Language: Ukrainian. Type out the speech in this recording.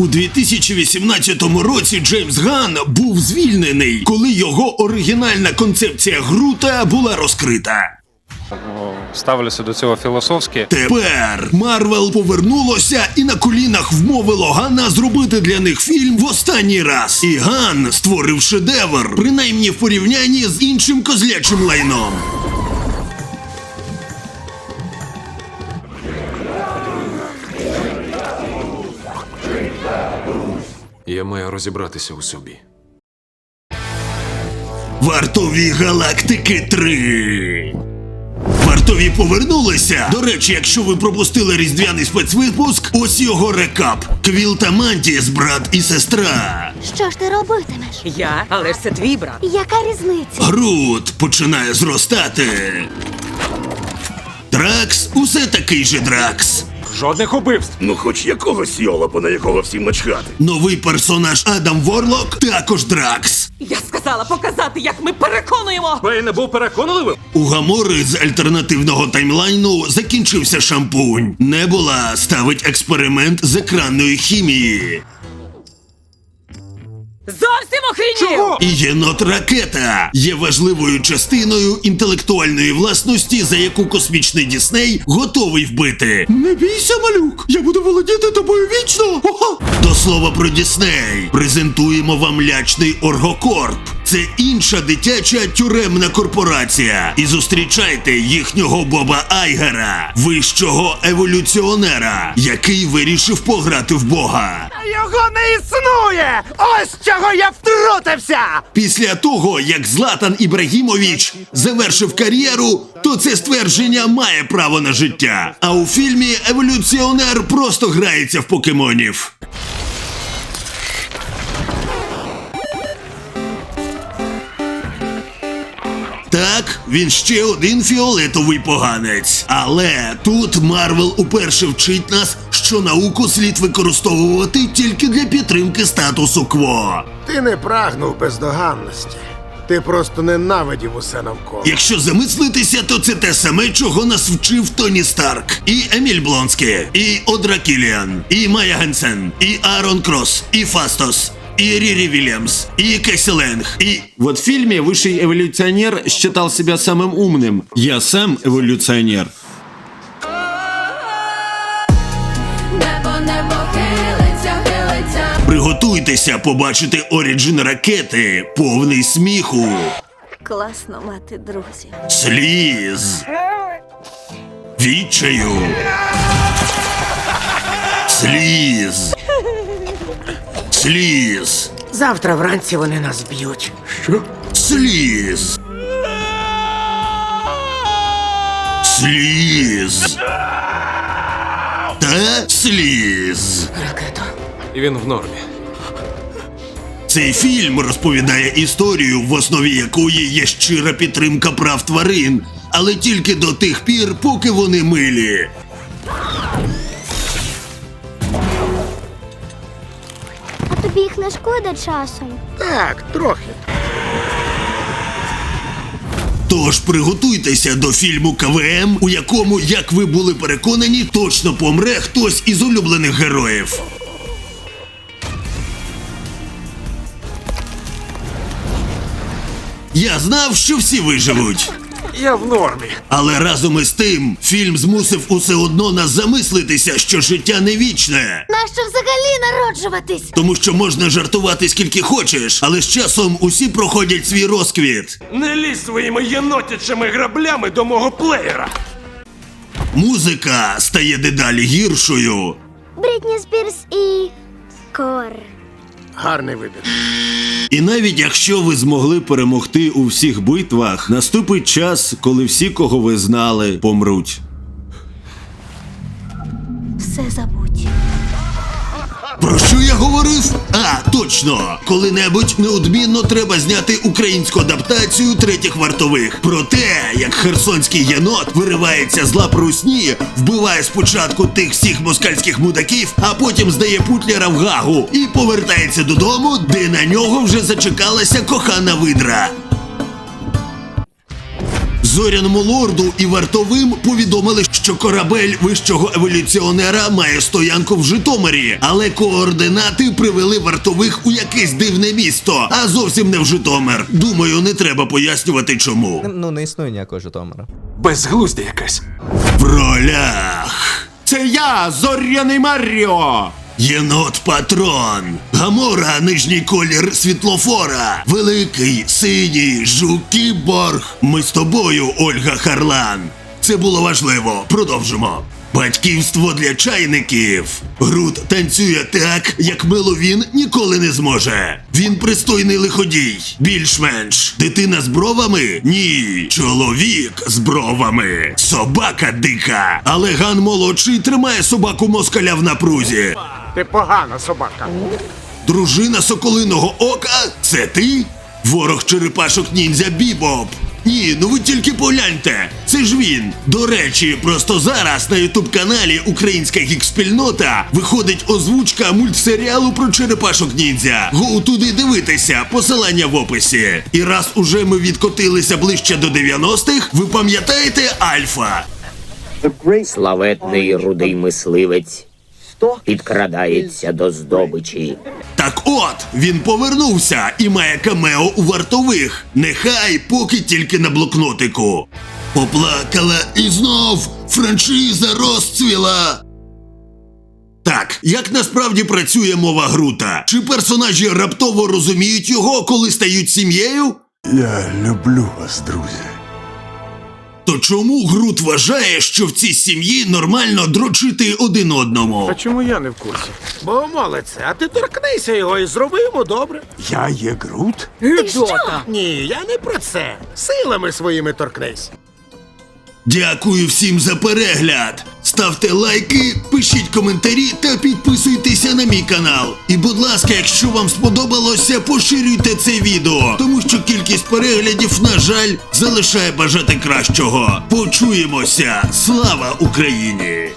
У 2018 році Джеймс Ган був звільнений, коли його оригінальна концепція Грута була розкрита. ставлюся до цього філософськи. Тепер Марвел повернулося і на колінах вмовило Гана зробити для них фільм в останній раз. І Ган створив шедевр, принаймні в порівнянні з іншим козлячим лайном. Я маю розібратися у собі. Вартові галактики 3. Вартові повернулися. До речі, якщо ви пропустили різдвяний спецвипуск, ось його рекап. Квіл та Мантіс, брат і сестра. Що ж ти робитимеш? Я, але ж це твій брат. Яка різниця? Грут починає зростати. Дракс усе такий же Дракс. Жодних убивств. Ну, хоч якогось йолопа, на якого всім начхати. Новий персонаж Адам Ворлок також Дракс. Я сказала показати, як ми переконуємо. Бей не був переконливим? У Гамори з альтернативного таймлайну закінчився шампунь. Небула ставить експеримент з екранної хімії. Зовсім охрінів! І єнот ракета є важливою частиною інтелектуальної власності, за яку космічний Дісней готовий вбити. Не бійся, малюк! Я буду володіти тобою вічно! Ого! До слова про Дісней. Презентуємо вам лячний Оргокорп. Це інша дитяча тюремна корпорація. І зустрічайте їхнього Боба Айгера, вищого еволюціонера, який вирішив пограти в Бога. Його не існує! Ось чого я втрутився! Після того, як Златан Ібрагімович завершив кар'єру, то це ствердження має право на життя. А у фільмі еволюціонер просто грається в покемонів. Так, він ще один фіолетовий поганець. Але тут Марвел уперше вчить нас, що науку слід використовувати тільки для підтримки статусу кво. Ти не прагнув бездоганності. Ти просто ненавидів усе навколо. Якщо замислитися, то це те саме, чого нас вчив Тоні Старк, і Еміль Блонський, і Одра Кіліан, і Майя Генсен, і Аарон Кросс, і Фастос. И Рири Вильямс, и Кэсси Лэнг, и... Вот в фильме высший эволюционер считал себя самым умным. Я сам эволюционер. Небо, хилиться, хилиться. Приготуйтеся побачити Оріджин ракети, повний сміху, Класно мати друзів. сліз, відчаю, сліз, сліз, Завтра вранці вони нас б'ють. сліз. Сліз. Та сліз. Ракето. І він в нормі. Цей фільм розповідає історію, в основі якої є щира підтримка прав тварин, але тільки до тих пір, поки вони милі. А тобі їх не шкода часом. Так, трохи. Тож приготуйтеся до фільму КВМ, у якому, як ви були переконані, точно помре хтось із улюблених героїв. Я знав, що всі виживуть. Я в нормі. Але разом із тим, фільм змусив усе одно нас замислитися, що життя не вічне. Нащо взагалі народжуватись? Тому що можна жартувати скільки хочеш, але з часом усі проходять свій розквіт. Не лізь своїми єнотячими граблями до мого плеєра. Музика стає дедалі гіршою. Брітні Спірс і. Кор. Гарний вибір. І навіть якщо ви змогли перемогти у всіх битвах, наступить час, коли всі, кого ви знали, помруть. Все забудь. Про що я говорив? А, точно! Коли-небудь неодмінно треба зняти українську адаптацію третіх вартових. Про те, як херсонський єнот виривається з лап русні, вбиває спочатку тих всіх москальських мудаків, а потім здає путляра в гагу і повертається додому, де на нього вже зачекалася кохана видра. Зоряному лорду і вартовим повідомили, що корабель вищого еволюціонера має стоянку в Житомирі, але координати привели вартових у якесь дивне місто, а зовсім не в Житомир. Думаю, не треба пояснювати чому. Ну, не існує ніякого Житомира. Безглуздя якась. В ролях. Це я, Зоряний Маріо! Єнот патрон, Гамора нижній колір світлофора, великий синій жук кіборг. Ми з тобою, Ольга Харлан. Це було важливо. Продовжимо. Батьківство для чайників. Грут танцює так, як Меловін ніколи не зможе. Він пристойний лиходій, більш-менш. Дитина з бровами? Ні. Чоловік з бровами. Собака дика. Але Ган молодший тримає собаку москаля в напрузі. Ти погана собака. Дружина соколиного ока? Це ти? Ворог черепашок ніндзя Бібоп. Ні, ну ви тільки погляньте. Це ж він. До речі, просто зараз на ютуб каналі Українська гік-спільнота виходить озвучка мультсеріалу про черепашок ніндзя. Гоу туди дивитися, посилання в описі. І раз уже ми відкотилися ближче до 90-х, ви пам'ятаєте Альфа? Славетний рудий мисливець підкрадається до здобичі. Так от, він повернувся і має камео у вартових. Нехай поки тільки на блокнотику. Поплакала і знов франшиза розцвіла. Так, як насправді працює мова Грута? Чи персонажі раптово розуміють його, коли стають сім'єю? Я люблю вас, друзі. То чому Грут вважає, що в цій сім'ї нормально дрочити один одному? А чому я не в курсі? Бо молиться, а ти торкнися його і зроби йому добре. Я є Грут? Гидота. Ні, я не про це. Силами своїми торкнись. Дякую всім за перегляд. Ставте лайки, пишіть коментарі та підписуйтеся на мій канал. І будь ласка, якщо вам сподобалося, поширюйте це відео, тому що кількість переглядів, на жаль, залишає бажати кращого. Почуємося! Слава Україні!